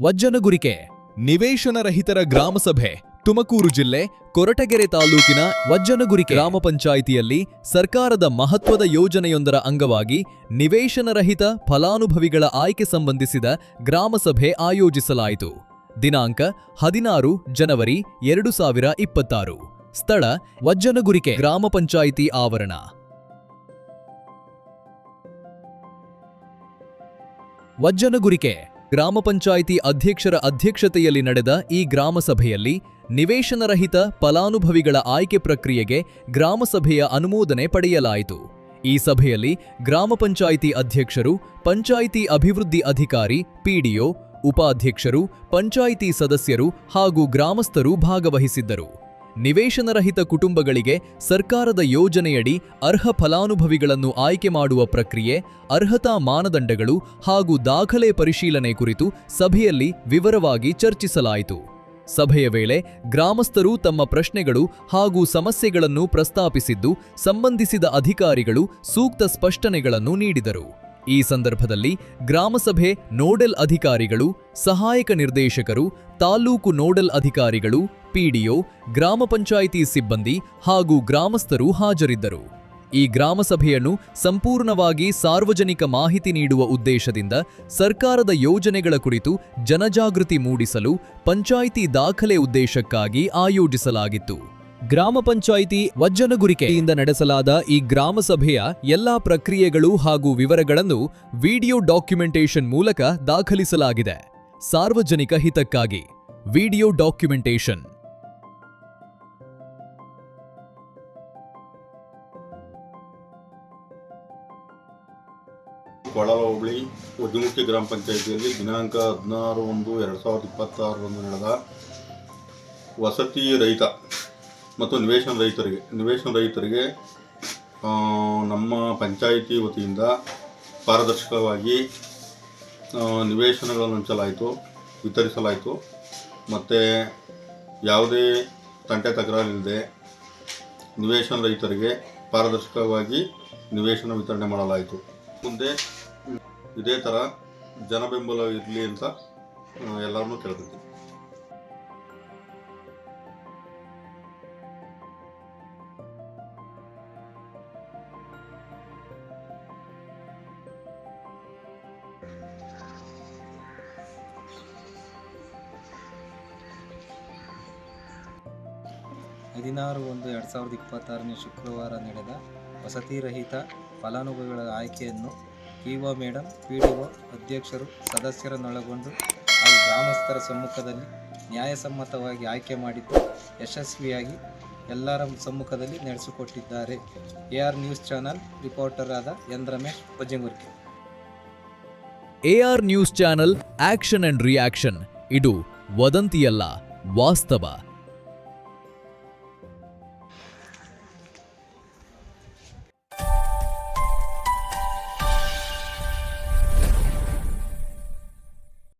ವಜ್ಜನಗುರಿಕೆ. ನಿವೇಶನ ರಹಿತರ ಗ್ರಾಮಸಭೆ ತುಮಕೂರು ಜಿಲ್ಲೆ, ಕೊರಟಗೆರೆ ತಾಲೂಕಿನ ವಜ್ಜನಗುರಿ ಗ್ರಾಮ ಪಂಚಾಯಿತಿಯಲ್ಲಿ ಸರ್ಕಾರದ ಮಹತ್ವದ ಯೋಜನೆಯೊಂದರ ಅಂಗವಾಗಿ ನಿವೇಶನರಹಿತ ಫಲಾನುಭವಿಗಳ ಆಯ್ಕೆ ಸಂಬಂಧಿಸಿದ ಗ್ರಾಮಸಭೆ ಆಯೋಜಿಸಲಾಯಿತು. ದಿನಾಂಕ ಹದಿನಾರು ಜನವರಿ ಎರಡು ಸಾವಿರ ಇಪ್ಪತ್ತಾರು. ಸ್ಥಳ ವಜ್ಜನಗುರಿಕೆ ಗ್ರಾಮ ಪಂಚಾಯಿತಿ ಆವರಣ. ವಜ್ಜನಗುರಿಕೆ ಗ್ರಾಮ ಪಂಚಾಯಿತಿ ಅಧ್ಯಕ್ಷರ ಅಧ್ಯಕ್ಷತೆಯಲ್ಲಿ ನಡೆದ ಈ ಗ್ರಾಮ ಸಭೆಯಲ್ಲಿ ನಿವೇಶನರಹಿತ ಫಲಾನುಭವಿಗಳ ಆಯ್ಕೆ ಪ್ರಕ್ರಿಯೆಗೆ ಗ್ರಾಮಸಭೆಯ ಅನುಮೋದನೆ ಪಡೆಯಲಾಯಿತು. ಈ ಸಭೆಯಲ್ಲಿ ಗ್ರಾಮ ಪಂಚಾಯಿತಿ ಅಧ್ಯಕ್ಷರು, ಪಂಚಾಯಿತಿ ಅಭಿವೃದ್ಧಿ ಅಧಿಕಾರಿ ಪಿಡಿಒ ಉಪಾಧ್ಯಕ್ಷರು, ಪಂಚಾಯಿತಿ ಸದಸ್ಯರು ಹಾಗೂ ಗ್ರಾಮಸ್ಥರು ಭಾಗವಹಿಸಿದ್ದರು. ನಿವೇಶನರಹಿತ ಕುಟುಂಬಗಳಿಗೆ ಸರ್ಕಾರದ ಯೋಜನೆಯಡಿ ಅರ್ಹ ಫಲಾನುಭವಿಗಳನ್ನು ಆಯ್ಕೆ ಮಾಡುವ ಪ್ರಕ್ರಿಯೆ, ಅರ್ಹತಾ ಮಾನದಂಡಗಳು ಹಾಗೂ ದಾಖಲೆ ಪರಿಶೀಲನೆ ಕುರಿತು ಸಭೆಯಲ್ಲಿ ವಿವರವಾಗಿ ಚರ್ಚಿಸಲಾಯಿತು. ಸಭೆಯ ವೇಳೆ ಗ್ರಾಮಸ್ಥರು ತಮ್ಮ ಪ್ರಶ್ನೆಗಳು ಹಾಗೂ ಸಮಸ್ಯೆಗಳನ್ನು ಪ್ರಸ್ತಾಪಿಸಿದ್ದು, ಸಂಬಂಧಿಸಿದ ಅಧಿಕಾರಿಗಳು ಸೂಕ್ತ ಸ್ಪಷ್ಟನೆಗಳನ್ನು ನೀಡಿದರು. ಈ ಸಂದರ್ಭದಲ್ಲಿ ಗ್ರಾಮಸಭೆ ನೋಡೆಲ್ ಅಧಿಕಾರಿಗಳು, ಸಹಾಯಕ ನಿರ್ದೇಶಕರು, ತಾಲೂಕು ನೋಡೆಲ್ ಅಧಿಕಾರಿಗಳು, ಪಿಡಿಒ, ಗ್ರಾಮ ಪಂಚಾಯಿತಿ ಸಿಬ್ಬಂದಿ ಹಾಗೂ ಗ್ರಾಮಸ್ಥರು ಹಾಜರಿದ್ದರು. ಈ ಗ್ರಾಮಸಭೆಯನ್ನು ಸಂಪೂರ್ಣವಾಗಿ ಸಾರ್ವಜನಿಕ ಮಾಹಿತಿ ನೀಡುವ ಉದ್ದೇಶದಿಂದ ಸರ್ಕಾರದ ಯೋಜನೆಗಳ ಕುರಿತು ಜನಜಾಗೃತಿ ಮೂಡಿಸಲು ಪಂಚಾಯಿತಿ ದಾಖಲೆ ಉದ್ದೇಶಕ್ಕಾಗಿ ಆಯೋಜಿಸಲಾಗಿತ್ತು. ಗ್ರಾಮ ಪಂಚಾಯಿತಿ ವಜ್ಜನಗುರಿಕೆಯಿಂದ ನಡೆಸಲಾದ ಈ ಗ್ರಾಮ ಸಭೆಯ ಎಲ್ಲಾ ಪ್ರಕ್ರಿಯೆಗಳು ಹಾಗೂ ವಿವರಗಳನ್ನು ವಿಡಿಯೋ ಡಾಕ್ಯುಮೆಂಟೇಶನ್ ಮೂಲಕ ದಾಖಲಿಸಲಾಗಿದೆ. ಸಾರ್ವಜನಿಕ ಹಿತಕ್ಕಾಗಿ ವಿಡಿಯೋ ಡಾಕ್ಯುಮೆಂಟೇಶನ್ ಕೊಳಲ ಹೋಬಳಿ ಗ್ರಾಮ ಪಂಚಾಯಿತಿಯಲ್ಲಿ ದಿನಾಂಕ ಹದಿನಾರು ಒಂದು, ಎರಡು ಸಾವಿರದ ಇಪ್ಪತ್ತಾರರಂದು ನಡೆದ ವಸತಿ ರಹಿತ ಮತ್ತು ನಿವೇಶನ ರೈತರಿಗೆ ನಿವೇಶನ ರೈತರಿಗೆ ನಮ್ಮ ಪಂಚಾಯಿತಿ ವತಿಯಿಂದ ಪಾರದರ್ಶಕವಾಗಿ ನಿವೇಶನಗಳನ್ನು ಹಂಚಲಾಯಿತು, ವಿತರಿಸಲಾಯಿತು. ಮತ್ತು ಯಾವುದೇ ತಂಟೆ ತಕರಾರಿಲ್ಲದೆ ನಿವೇಶನ ರೈತರಿಗೆ ಪಾರದರ್ಶಕವಾಗಿ ನಿವೇಶನ ವಿತರಣೆ ಮಾಡಲಾಯಿತು. ಮುಂದೆ ಇದೇ ಥರ ಜನಬೆಂಬಲ ಇರಲಿ ಅಂತ ಎಲ್ಲರನ್ನೂ ಕೇಳ್ಕೊತೀನಿ ಹದಿನಾರು ಒಂದು ಎರಡು ಸಾವಿರದ ಇಪ್ಪತ್ತಾರನೇ ಶುಕ್ರವಾರ ನಡೆದ ವಸತಿ ರಹಿತ ಫಲಾನುಭವಿಗಳ ಆಯ್ಕೆಯನ್ನು EO madam P D O ಅಧ್ಯಕ್ಷರು ಸದಸ್ಯರನ್ನೊಳಗೊಂಡು ಹಾಗೂ ಗ್ರಾಮಸ್ಥರ ಸಮ್ಮುಖದಲ್ಲಿ ನ್ಯಾಯಸಮ್ಮತವಾಗಿ ಆಯ್ಕೆ ಮಾಡಿದ್ದು ಯಶಸ್ವಿಯಾಗಿ ಎಲ್ಲರ ಸಮ್ಮುಖದಲ್ಲಿ ನಡೆಸಿಕೊಟ್ಟಿದ್ದಾರೆ. A R news channel reporter ಆದ N Ramesh Bajjangurki R news channel action and reaction. ಇದು ವದಂತಿಯಲ್ಲ, ವಾಸ್ತವ.